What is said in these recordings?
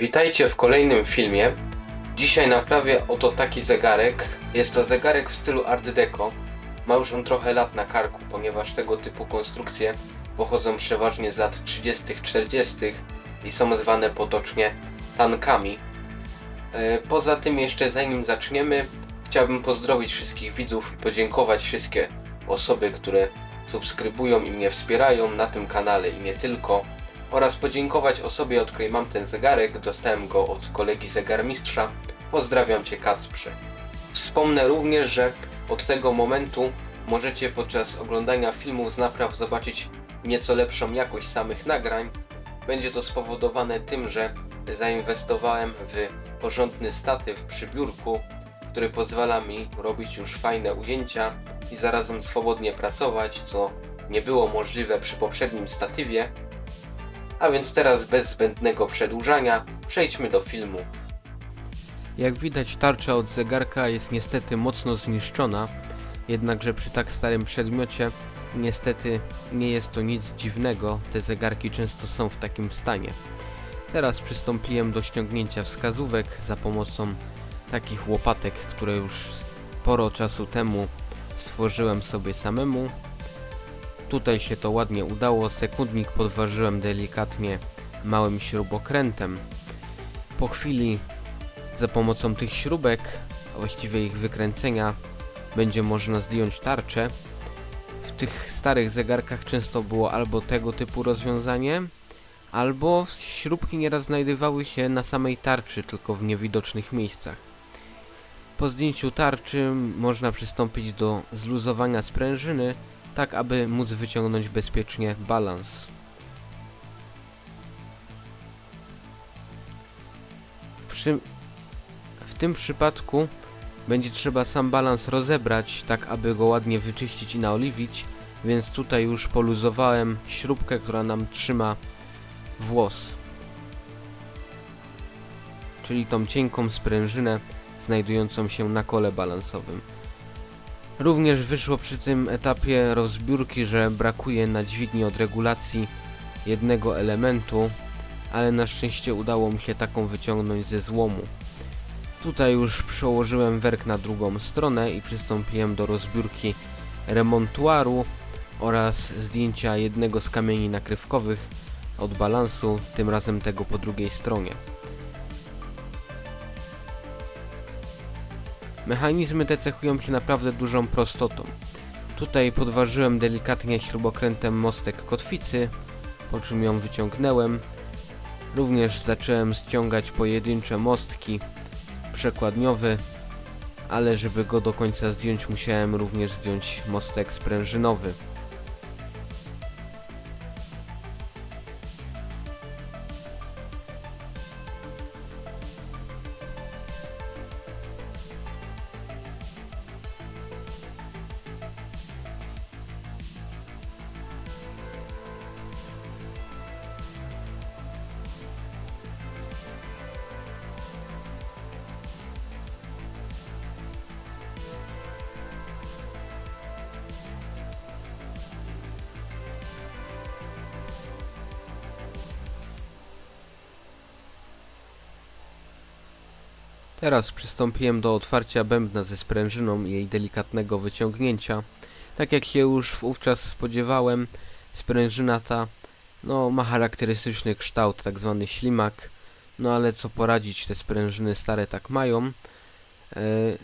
Witajcie w kolejnym filmie. Dzisiaj naprawię oto taki zegarek. Jest to zegarek w stylu Art Deco. Ma już on trochę lat na karku, ponieważ tego typu konstrukcje pochodzą przeważnie z lat 30-40 i są zwane potocznie tankami. E, Poza tym jeszcze zanim zaczniemy, chciałbym pozdrowić wszystkich widzów i podziękować wszystkie osoby, które subskrybują i mnie wspierają na tym kanale i nie tylko oraz podziękować osobie, od której mam ten zegarek. Dostałem go od kolegi zegarmistrza. Pozdrawiam Cię Kacprze. Wspomnę również, że od tego momentu możecie podczas oglądania filmów z napraw zobaczyć nieco lepszą jakość samych nagrań. Będzie to spowodowane tym, że zainwestowałem w porządny statyw przy biurku, który pozwala mi robić już fajne ujęcia i zarazem swobodnie pracować, co nie było możliwe przy poprzednim statywie. A więc teraz bez zbędnego przedłużania przejdźmy do filmu. Jak widać tarcza od zegarka jest niestety mocno zniszczona, jednakże przy tak starym przedmiocie niestety nie jest to nic dziwnego, te zegarki często są w takim stanie. Teraz przystąpiłem do ściągnięcia wskazówek za pomocą takich łopatek, które już sporo czasu temu stworzyłem sobie samemu. Tutaj się to ładnie udało, sekundnik podważyłem delikatnie małym śrubokrętem. Po chwili za pomocą tych śrubek, a właściwie ich wykręcenia, będzie można zdjąć tarczę. W tych starych zegarkach często było albo tego typu rozwiązanie, albo śrubki nieraz znajdowały się na samej tarczy, tylko w niewidocznych miejscach. Po zdjęciu tarczy można przystąpić do zluzowania sprężyny, tak aby móc wyciągnąć bezpiecznie balans. Przy... W tym przypadku będzie trzeba sam balans rozebrać, tak aby go ładnie wyczyścić i naoliwić, więc tutaj już poluzowałem śrubkę, która nam trzyma włos. Czyli tą cienką sprężynę znajdującą się na kole balansowym. Również wyszło przy tym etapie rozbiórki, że brakuje na dźwigni od regulacji jednego elementu, ale na szczęście udało mi się taką wyciągnąć ze złomu. Tutaj już przełożyłem werk na drugą stronę i przystąpiłem do rozbiórki remontuaru oraz zdjęcia jednego z kamieni nakrywkowych od balansu, tym razem tego po drugiej stronie. Mechanizmy te cechują się naprawdę dużą prostotą. Tutaj podważyłem delikatnie śrubokrętem mostek kotwicy, po czym ją wyciągnąłem. Również zacząłem ściągać pojedyncze mostki przekładniowy, ale żeby go do końca zdjąć musiałem również zdjąć mostek sprężynowy. Teraz przystąpiłem do otwarcia bębna ze sprężyną i jej delikatnego wyciągnięcia. Tak jak się już wówczas spodziewałem, sprężyna ta no, ma charakterystyczny kształt, tak zwany ślimak. No ale co poradzić, te sprężyny stare tak mają yy,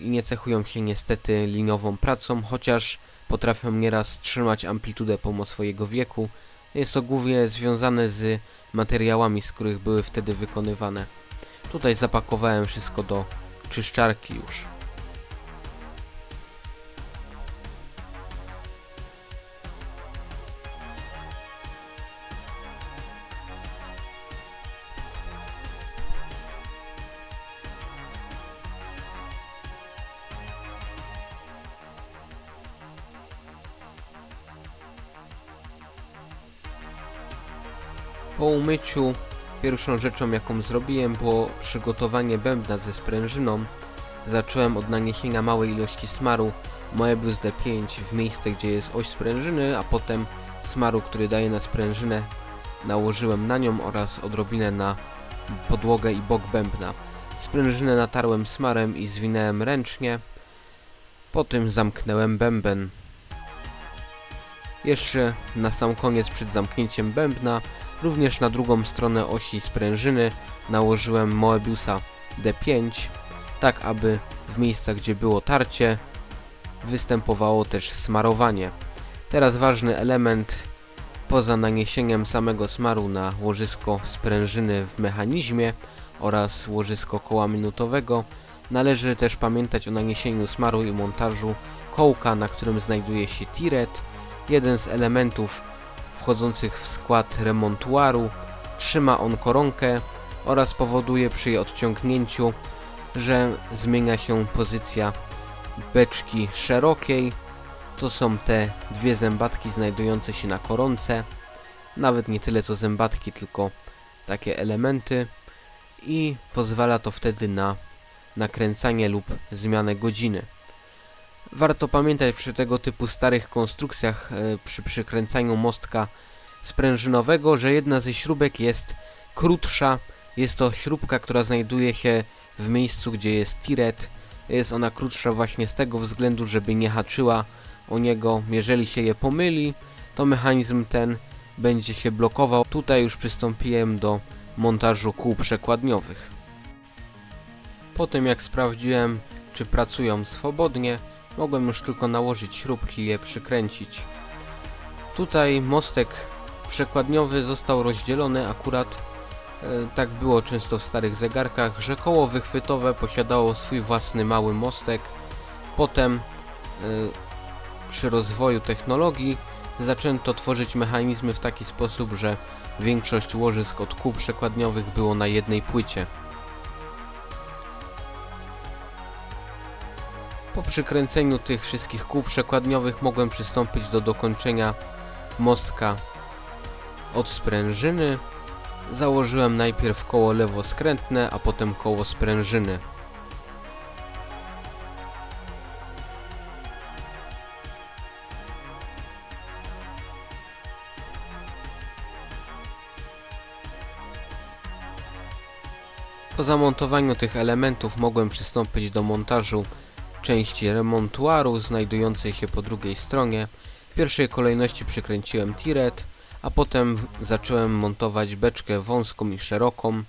i nie cechują się niestety liniową pracą, chociaż potrafią nieraz trzymać amplitudę pomimo swojego wieku. Jest to głównie związane z materiałami, z których były wtedy wykonywane. Tutaj zapakowałem wszystko do czyszczarki już. Po umyciu Pierwszą rzeczą jaką zrobiłem było przygotowanie bębna ze sprężyną. Zacząłem od naniesienia małej ilości smaru Moebius D5 w miejsce gdzie jest oś sprężyny, a potem smaru, który daje na sprężynę nałożyłem na nią oraz odrobinę na podłogę i bok bębna. Sprężynę natarłem smarem i zwinęłem ręcznie. Po tym zamknąłem bęben. Jeszcze na sam koniec przed zamknięciem bębna, również na drugą stronę osi sprężyny nałożyłem Moebiusa D5, tak aby w miejscach gdzie było tarcie występowało też smarowanie. Teraz ważny element poza naniesieniem samego smaru na łożysko sprężyny w mechanizmie oraz łożysko koła minutowego należy też pamiętać o naniesieniu smaru i montażu kołka, na którym znajduje się tiret, jeden z elementów wchodzących w skład remontuaru. Trzyma on koronkę oraz powoduje przy jej odciągnięciu, że zmienia się pozycja beczki szerokiej. To są te dwie zębatki znajdujące się na koronce. Nawet nie tyle co zębatki, tylko takie elementy. I pozwala to wtedy na nakręcanie lub zmianę godziny. Warto pamiętać przy tego typu starych konstrukcjach, e, przy przykręcaniu mostka sprężynowego, że jedna ze śrubek jest krótsza. Jest to śrubka, która znajduje się w miejscu, gdzie jest tiret. Jest ona krótsza właśnie z tego względu, żeby nie haczyła o niego. Jeżeli się je pomyli, to mechanizm ten będzie się blokował. Tutaj już przystąpiłem do montażu kół przekładniowych. Po tym jak sprawdziłem, czy pracują swobodnie, mogłem już tylko nałożyć śrubki i je przykręcić. Tutaj mostek przekładniowy został rozdzielony akurat e, tak było często w starych zegarkach, że koło wychwytowe posiadało swój własny mały mostek. Potem e, przy rozwoju technologii zaczęto tworzyć mechanizmy w taki sposób, że większość łożysk od kół przekładniowych było na jednej płycie. Po przykręceniu tych wszystkich kół przekładniowych mogłem przystąpić do dokończenia mostka od sprężyny. Założyłem najpierw koło lewoskrętne, a potem koło sprężyny. Po zamontowaniu tych elementów mogłem przystąpić do montażu części remontuaru znajdującej się po drugiej stronie. W pierwszej kolejności przykręciłem tiret, a potem zacząłem montować beczkę wąską i szeroką.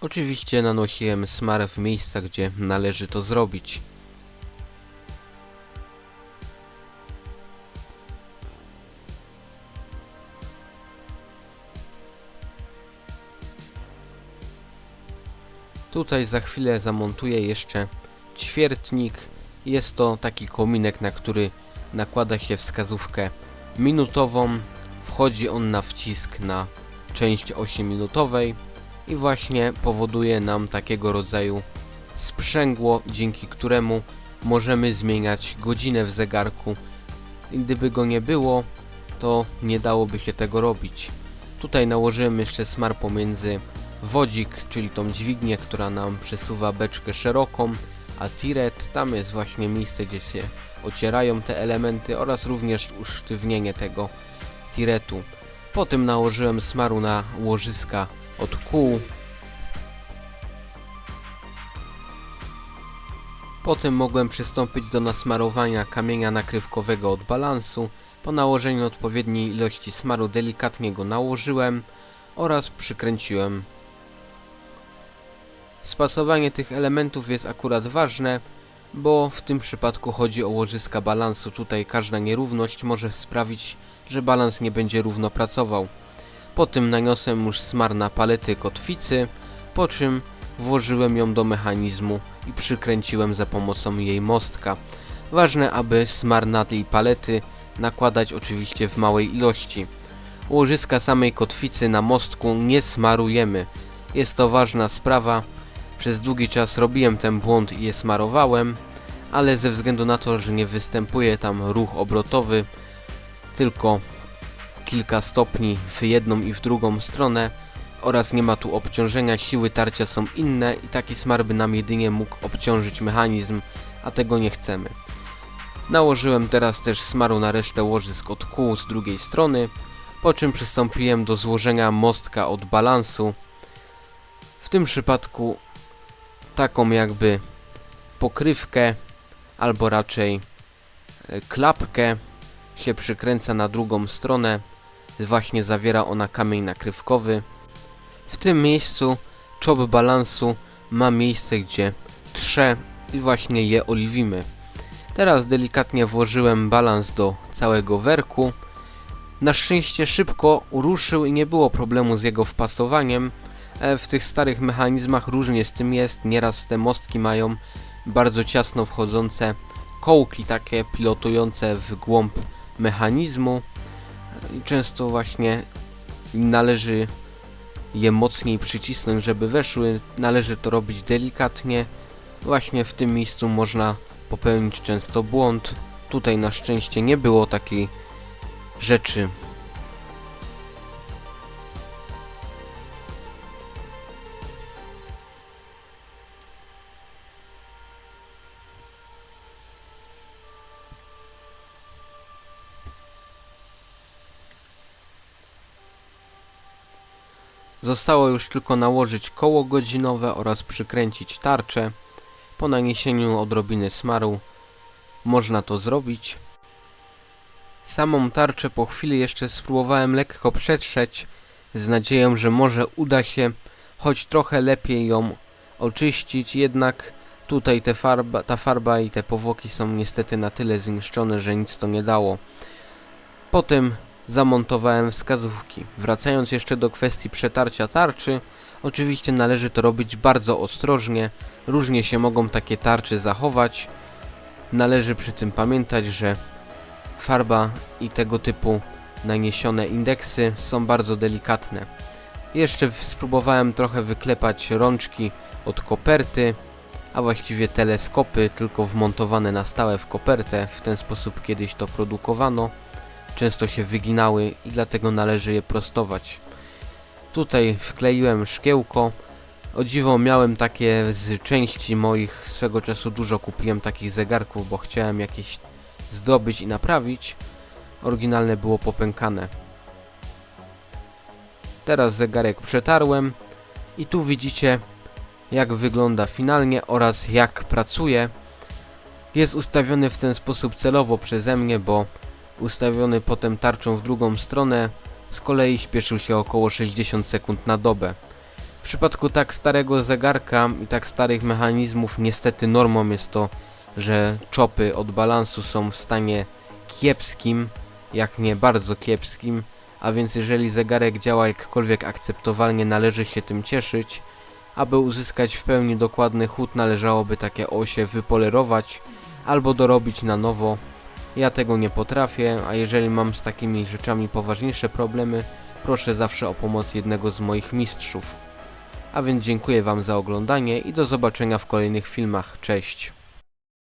Oczywiście nanosiłem smar w miejscach, gdzie należy to zrobić. Tutaj za chwilę zamontuję jeszcze ćwiertnik. Jest to taki kominek, na który nakłada się wskazówkę minutową. Wchodzi on na wcisk na część 8 minutowej i właśnie powoduje nam takiego rodzaju sprzęgło, dzięki któremu możemy zmieniać godzinę w zegarku. Gdyby go nie było, to nie dałoby się tego robić. Tutaj nałożyłem jeszcze smar pomiędzy wodzik, czyli tą dźwignię, która nam przesuwa beczkę szeroką, a tiret, tam jest właśnie miejsce, gdzie się ocierają te elementy oraz również usztywnienie tego tiretu. Potem nałożyłem smaru na łożyska od kół. Potem mogłem przystąpić do nasmarowania kamienia nakrywkowego od balansu. Po nałożeniu odpowiedniej ilości smaru delikatnie go nałożyłem oraz przykręciłem Spasowanie tych elementów jest akurat ważne, bo w tym przypadku chodzi o łożyska balansu. Tutaj każda nierówność może sprawić, że balans nie będzie równo pracował. Po tym naniosłem już smar na palety kotwicy, po czym włożyłem ją do mechanizmu i przykręciłem za pomocą jej mostka. Ważne, aby smar na tej palety nakładać oczywiście w małej ilości. Łożyska samej kotwicy na mostku nie smarujemy. Jest to ważna sprawa, przez długi czas robiłem ten błąd i je smarowałem, ale ze względu na to, że nie występuje tam ruch obrotowy, tylko kilka stopni w jedną i w drugą stronę oraz nie ma tu obciążenia, siły tarcia są inne i taki smar by nam jedynie mógł obciążyć mechanizm, a tego nie chcemy. Nałożyłem teraz też smaru na resztę łożysk od kół z drugiej strony, po czym przystąpiłem do złożenia mostka od balansu. W tym przypadku taką jakby pokrywkę, albo raczej e, klapkę się przykręca na drugą stronę. Właśnie zawiera ona kamień nakrywkowy. W tym miejscu czop balansu ma miejsce, gdzie trze i właśnie je oliwimy. Teraz delikatnie włożyłem balans do całego werku. Na szczęście szybko ruszył i nie było problemu z jego wpasowaniem. E, W tych starych mechanizmach różnie z tym jest. Nieraz te mostki mają bardzo ciasno wchodzące kołki takie pilotujące w głąb mechanizmu. I często właśnie należy je mocniej przycisnąć, żeby weszły. Należy to robić delikatnie. Właśnie w tym miejscu można popełnić często błąd. Tutaj na szczęście nie było takiej rzeczy. Zostało już tylko nałożyć koło godzinowe oraz przykręcić tarczę. Po naniesieniu odrobiny smaru można to zrobić. Samą tarczę po chwili jeszcze spróbowałem lekko przetrzeć z nadzieją, że może uda się choć trochę lepiej ją oczyścić, jednak tutaj farba, ta farba i te powłoki są niestety na tyle zniszczone, że nic to nie dało. Potem zamontowałem wskazówki. Wracając jeszcze do kwestii przetarcia tarczy, oczywiście należy to robić bardzo ostrożnie. Różnie się mogą takie tarcze zachować. Należy przy tym pamiętać, że farba i tego typu naniesione indeksy są bardzo delikatne. Jeszcze spróbowałem trochę wyklepać rączki od koperty, a właściwie teleskopy, tylko wmontowane na stałe w kopertę. W ten sposób kiedyś to produkowano często się wyginały i dlatego należy je prostować. Tutaj wkleiłem szkiełko. O dziwo miałem takie z części moich swego czasu dużo kupiłem takich zegarków, bo chciałem jakieś zdobyć i naprawić. Oryginalne było popękane. Teraz zegarek przetarłem i tu widzicie jak wygląda finalnie oraz jak pracuje. Jest ustawiony w ten sposób celowo przeze mnie, bo ustawiony potem tarczą w drugą stronę, z kolei śpieszył się około 60 sekund na dobę. W przypadku tak starego zegarka i tak starych mechanizmów niestety normą jest to, że czopy od balansu są w stanie kiepskim, jak nie bardzo kiepskim, a więc jeżeli zegarek działa jakkolwiek akceptowalnie należy się tym cieszyć. Aby uzyskać w pełni dokładny chód należałoby takie osie wypolerować albo dorobić na nowo, ja tego nie potrafię, a jeżeli mam z takimi rzeczami poważniejsze problemy, proszę zawsze o pomoc jednego z moich mistrzów. A więc dziękuję Wam za oglądanie i do zobaczenia w kolejnych filmach. Cześć!